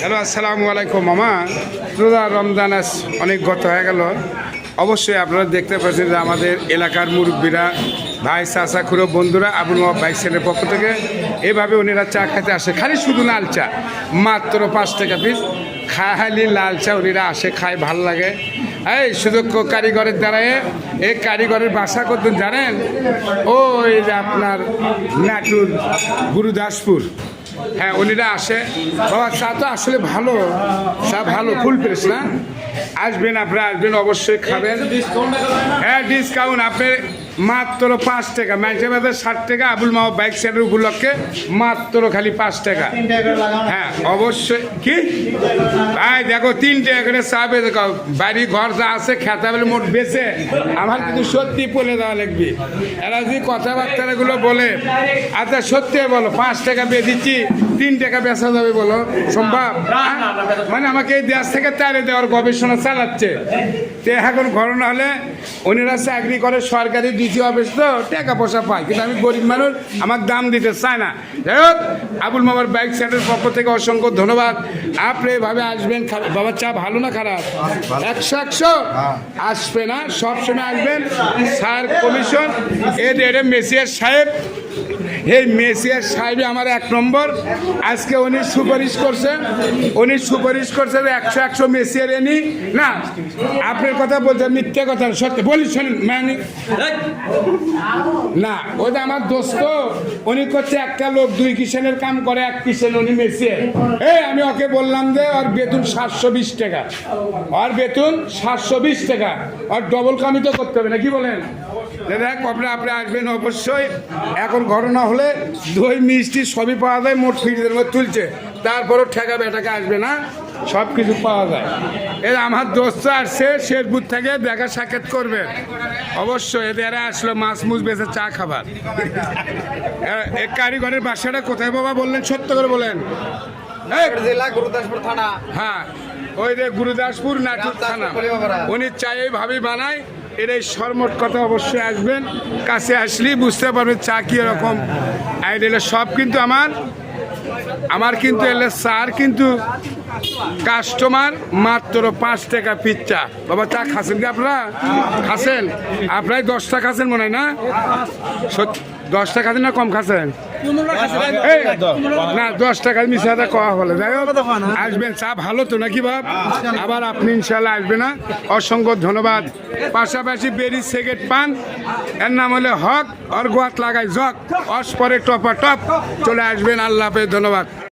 Hello, আসসালামু আলাইকুম, মামা। রোজা রমজান আস অনেক গত হয়ে গেল। অবশ্যই আপনারা দেখতে পাচ্ছেন যে আমাদের এলাকার মুরব্বীরা, ভাই, চাচা, খুঁড়ো, বন্ধুরা, আবুল মামা বাইক সেন্টারের পক্ষ থেকে এভাবে ওনারা চা খেতে আসে। খালি শুধু লাল চা, মাত্র পাঁচ টাকা পিস খালি লাল চা উনিরা আসে, খায়, ভালো লাগে। এই সুদক্ষ কারিগরের দ্বারায় এই কারিগরের বাসা করতেন জানেন? ওই যে আপনার নাটুর, গুরুদাসপুর। হ্যাঁ উনিরা আসে। বাবা, চা তো আসলে ভালো। চা ভালো, ফুল ফ্রেশ না? আসবেন, আপনারা আসবেন, অবশ্যই খাবেন। হ্যাঁ ডিসকাউন্ট আপনার মাত্র পাঁচ টাকা। ম্যাচের মধ্যে ষাট টাকা আবুল মাহা বাইক সেটের উপলক্ষে মাত্র খালি পাঁচ টাকা। হ্যাঁ অবশ্যই। কি? ভাই দেখো তিন টাকা করে চা খাও। বাড়ি ঘর যা আছে খেতা বলে মোট বেচে। আমার কিন্তু সত্যি বলে দেওয়া লাগবে। এরা যদি কথাবার্তাগুলো বলে আচ্ছা সত্যি বলো পাঁচ টাকা বেঁধেছি তিন টাকা বেচা যাবে বলো সম্ভব? মানে আমাকে এই দেশ থেকে তারে দেওয়ার গবেষণা চালাচ্ছে। তো এখন ঘটনা হলে উনিরা চাকরি করে সরকারি দ্বিতীয় অফিস তো টাকা পয়সা পায় কিন্তু আমি গরিব মানুষ আমার দাম দিতে চায় না। যাই হোক আবুল মামার বাইক সেন্টারের পক্ষ থেকে অসংখ্য ধন্যবাদ। আপনি এভাবে আসবেন বাবার চা ভালো না খারাপ? একশো একশো? আসবে না সবসময় আসবেন। স্যার কমিশন এর এর মেসিয়ার সাহেব এই মেসিয়ার সাহেব আমার এক নম্বর। আজকে উনি সুপারিশ করছেন উনি সুপারিশ করছেন একশো একশো মেসিয়ার এনি। না, আপনার কথা বলতে মিথ্যে কথা সত্যি বলি, শোনেন মানে না, ওই যে আমার দোস্ত, উনি করছে একটা লোক দুই কিষেনের কাম করে, এক কিষেন, উনি মেসিয়ে এই, আমি ওকে বললাম যে ওর বেতন সাতশো বিশ টাকা। ওর বেতন সাতশো বিশ টাকা। আর ডবল কামি তো করতে হবে না কি বলেন? দেখ আপনি আসবেন? অবশ্যই। এখন ঘটনা হলে দই মিষ্টি সবই পাওয়া যায় মোট ফ্রিজের মধ্যে তুলছে। তারপরও ঠেকা বেটাকা আসবে না সব কিছু পাওয়া যায়। এর আমার দোস্ত আসছে শেরপুর থেকে দেখা সাক্ষাৎ করবে। অবশ্যই এদের আসলো মাছ মুছ বেছে চা খাবার। এ- এ কারিগরের বাসাটা কোথায় বাবা বললেন? সত্য করে বলেন। জেলা গুরুদাসপুর থানা। হ্যাঁ ওই যে গুরুদাসপুর নাটক থানা। উনি চা এইভাবে বানায় এর এই শর্মট কথা অবশ্যই আসবেন। কাছে আসলেই বুঝতে পারবেন চা কি এরকম। আইডিয়ালে সব কিন্তু আমার। আমার কিন্তু এলে স্যার কিন্তু কাস্টমার মাত্র পাঁচ টাকা পিচ্চা বাবা চা খাচ্ছেন কি আপনারা? খাসেন আপনারাই দশটা খাসেন মনে হয় না? দশটা খাচ্ছেন না কম এই, না দশ টাকার মিশাতে কওয়া হলে। যাই হোক আসবেন। চা ভালো তো নাকি বাপ? আবার আপনি ইনশাল্লাহ আসবেন না। অসংখ্য ধন্যবাদ। পাশাপাশি বেরি সেকেট পান। এর নাম হলে হক। আর গোয়াত লাগাই জক। অস পরে টপা টপ। চলে আসবেন। আল্লাহ হাফেজ। ধন্যবাদ।